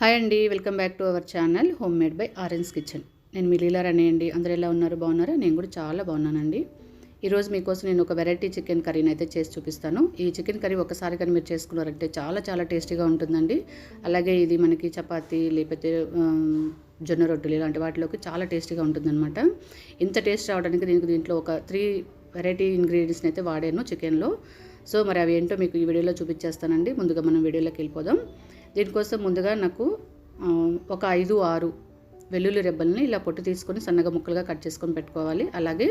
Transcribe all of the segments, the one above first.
Hi అండి welcome back to our channel home made by Orange Kitchen. నేను మీ లీలా రాణి అండి. అందరూ ఎలా ఉన్నారు? బాగున్నారా? నేను కూడా చాలా బాగున్నానండి. ఈరోజు మీకోసం నేను ఒక వెరైటీ చికెన్ కర్రీని అయితే చేసి చూపిస్తాను. ఈ చికెన్ కర్రీ ఒకసారి కానీ మీరు చేసుకున్నారంటే చాలా చాలా టేస్టీగా ఉంటుందండి. అలాగే ఇది మనకి చపాతీ లేకపోతే జొన్న రొట్టెలు ఇలాంటి వాటిలోకి చాలా టేస్టీగా ఉంటుందన్నమాట. ఇంత టేస్ట్ రావడానికి దీనికి దీంట్లో ఒక త్రీ వెరైటీ ఇంగ్రీడియంట్స్ని అయితే వాడాను చికెన్లో. సో మరి అవి ఏంటో మీకు ఈ వీడియోలో చూపించేస్తానండి. ముందుగా మనం వీడియోలోకి వెళ్ళిపోదాం. దీనికోసం ముందుగా నాకు ఒక ఐదు ఆరు వెల్లుల్లి రెబ్బల్ని ఇలా పొట్టు తీసుకొని సన్నగా ముక్కలుగా కట్ చేసుకొని పెట్టుకోవాలి. అలాగే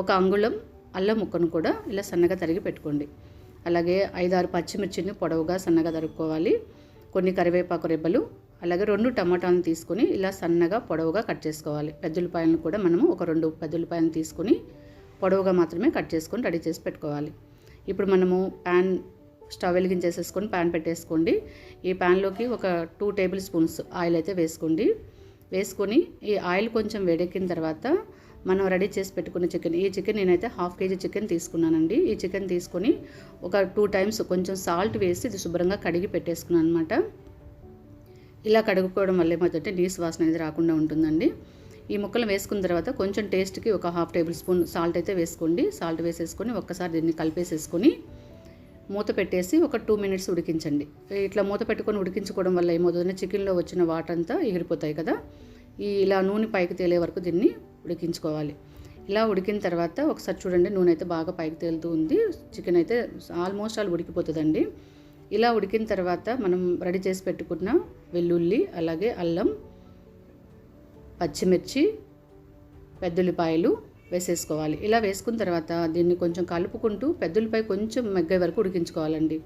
ఒక అంగుళం అల్లం ముక్కను కూడా ఇలా సన్నగా తరిగి పెట్టుకోండి. అలాగే ఐదారు పచ్చిమిర్చిని పొడవుగా సన్నగా తరుక్కోవాలి. కొన్ని కరివేపాకు రెబ్బలు అలాగే రెండు టమాటాలను తీసుకొని ఇలా సన్నగా పొడవుగా కట్ చేసుకోవాలి. పెద్దలపాయలను కూడా మనము ఒక రెండు పెద్దలపాయలను తీసుకొని పొడవుగా మాత్రమే కట్ చేసుకొని రెడీ చేసి పెట్టుకోవాలి. ఇప్పుడు మనము ప్యాన్ స్టవ్ వెలిగించేసేసుకొని ప్యాన్ పెట్టేసుకోండి. ఈ ప్యాన్లోకి ఒక టూ టేబుల్ స్పూన్స్ ఆయిల్ అయితే వేసుకోండి. వేసుకొని ఈ ఆయిల్ కొంచెం వేడెక్కిన తర్వాత మనం రెడీ చేసి పెట్టుకున్న చికెన్ ఈ చికెన్ నేనైతే హాఫ్ కేజీ చికెన్ తీసుకున్నానండి. ఈ చికెన్ తీసుకొని ఒక టూ టైమ్స్ కొంచెం సాల్ట్ వేసి ఇది శుభ్రంగా కడిగి పెట్టేసుకున్నాను అనమాట ఇలా కడుక్కోవడం వల్ల ఏమవుతుంటే నీసు వాసన అనేది రాకుండా ఉంటుందండి. ఈ ముక్కలు వేసుకున్న తర్వాత కొంచెం టేస్ట్కి ఒక హాఫ్ టేబుల్ స్పూన్ సాల్ట్ అయితే వేసుకోండి. సాల్ట్ వేసేసుకొని ఒక్కసారి దీన్ని కలిపేసేసుకొని మూత పెట్టేసి ఒక టూ మినిట్స్ ఉడికించండి. ఇట్లా మూత పెట్టుకొని ఉడికించుకోవడం వల్ల ఏమవుతుందంటే చికెన్లో వచ్చిన వాటర్ అంతా ఎగిరిపోతాయి కదా. ఈ ఇలా నూనె పైకి తేలే వరకు దీన్ని ఉడికించుకోవాలి. ఇలా ఉడికిన తర్వాత ఒకసారి చూడండి నూనె అయితే బాగా పైకి తేలుతూ ఉంది. చికెన్ అయితే ఆల్మోస్ట్ ఆల్ ఉడికిపోతుందండి. ఇలా ఉడికిన తర్వాత మనం రెడీ చేసి పెట్టుకున్న వెల్లుల్లి అలాగే అల్లం పచ్చిమిర్చి పెద్దలిపాయలు వేసేసుకోవాలి. ఇలా వేసుకున్న తర్వాత దీన్ని కొంచెం కలుపుకుంటూ పెద్దలపై కొంచెం మగ్గే వరకు ఉడికించుకోవాలండి.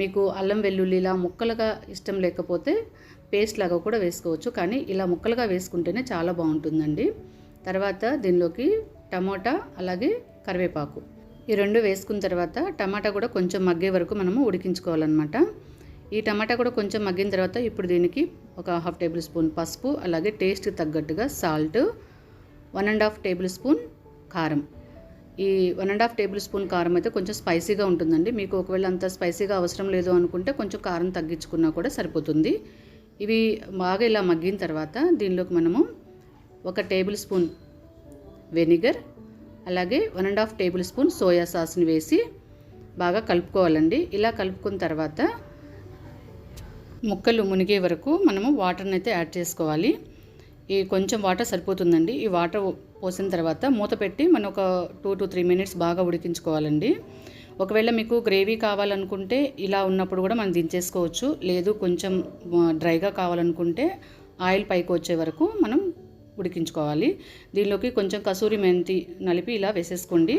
మీకు అల్లం వెల్లుల్లి ఇలా ముక్కలుగా ఇష్టం లేకపోతే పేస్ట్ లాగా కూడా వేసుకోవచ్చు. కానీ ఇలా ముక్కలుగా వేసుకుంటేనే చాలా బాగుంటుందండి. తర్వాత దీనిలోకి టమోటా అలాగే కరివేపాకు. ఈ రెండు వేసుకున్న తర్వాత టమాటా కూడా కొంచెం మగ్గే వరకు మనము ఉడికించుకోవాలన్నమాట. ఈ టమాటా కూడా కొంచెం మగ్గిన తర్వాత ఇప్పుడు దీనికి ఒక హాఫ్ టేబుల్ స్పూన్ పసుపు అలాగే టేస్ట్ తగ్గట్టుగా salt one and half tablespoon కారం. ఈ one and half tablespoon కారం అయితే కొంచెం స్పైసీగా ఉంటుందండి. మీకు ఒకవేళ అంత స్పైసీగా అవసరం లేదు అనుకుంటే కొంచెం కారం తగ్గించుకున్నా కూడా సరిపోతుంది. ఇవి బాగా ఇలా మగ్గిన తర్వాత దీనిలోకి మనము ఒక టేబుల్ స్పూన్ వెనిగర్ అలాగే one and half tablespoon soya సాస్ని వేసి బాగా కలుపుకోవాలండి. ఇలా కలుపుకున్న తర్వాత ముక్కలు మునిగే వరకు మనము వాటర్ని అయితే యాడ్ చేసుకోవాలి. ఈ కొంచెం వాటర్ సరిపోతుందండి. ఈ వాటర్ పోసిన తర్వాత మూత పెట్టి మనం ఒక టూ టు త్రీ మినిట్స్ బాగా ఉడికించుకోవాలండి. ఒకవేళ మీకు గ్రేవీ కావాలనుకుంటే ఇలా ఉన్నప్పుడు కూడా మనం దించేసుకోవచ్చు. లేదు కొంచెం డ్రైగా కావాలనుకుంటే ఆయిల్ పైకి వచ్చే వరకు మనం ఉడికించుకోవాలి. దీనిలోకి కొంచెం కసూరి మెంతి నలిపి ఇలా వేసేసుకోండి.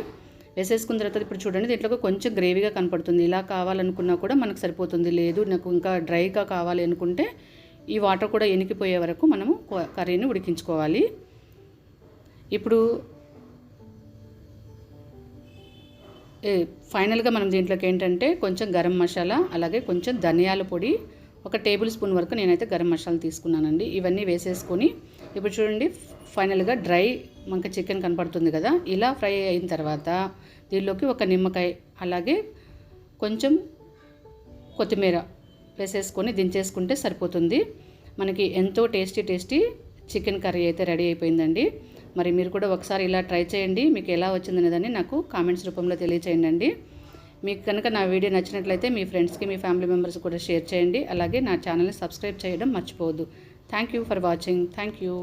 వేసేసుకున్న తర్వాత ఇప్పుడు చూడండి దీంట్లో కొంచెం గ్రేవీగా కనపడుతుంది. ఇలా కావాలనుకున్నా కూడా మనకు సరిపోతుంది. లేదు నాకు ఇంకా డ్రైగా కావాలి అనుకుంటే ఈ వాటర్ కూడా ఎనికిపోయే వరకు మనము క- కర్రీని ఉడికించుకోవాలి. ఇప్పుడు ఫైనల్గా మనం దీంట్లోకి ఏంటంటే కొంచెం గరం మసాలా అలాగే కొంచెం ధనియాల పొడి ఒక టేబుల్ స్పూన్ వరకు నేనైతే గరం మసాలా తీసుకున్నానండి. ఇవన్నీ వేసేసుకొని ఇప్పుడు చూడండి ఫైనల్గా డ్రై మనకి చికెన్ కనపడుతుంది కదా ఇలా ఫ్రై అయిన తర్వాత దీనిలోకి ఒక నిమ్మకాయ అలాగే కొంచెం కొత్తిమీర వేసేసుకొని దించేసుకుంటే సరిపోతుంది. మనకి ఎంతో టేస్టీ టేస్టీ చికెన్ కర్రీ అయితే రెడీ అయిపోయిందండి. మరి మీరు కూడా ఒకసారి ఇలా ట్రై చేయండి. మీకు ఎలా వచ్చిందనేదాన్ని నాకు కామెంట్స్ రూపంలో తెలియచేయండి అండి మీకు కనుక నా వీడియో నచ్చినట్లయితే మీ ఫ్రెండ్స్కి మీ ఫ్యామిలీ మెంబర్స్ కూడా షేర్ చేయండి. అలాగే నా ఛానల్ని సబ్స్క్రైబ్ చేయడం మర్చిపోవద్దు. Thank you for watching. Thank you.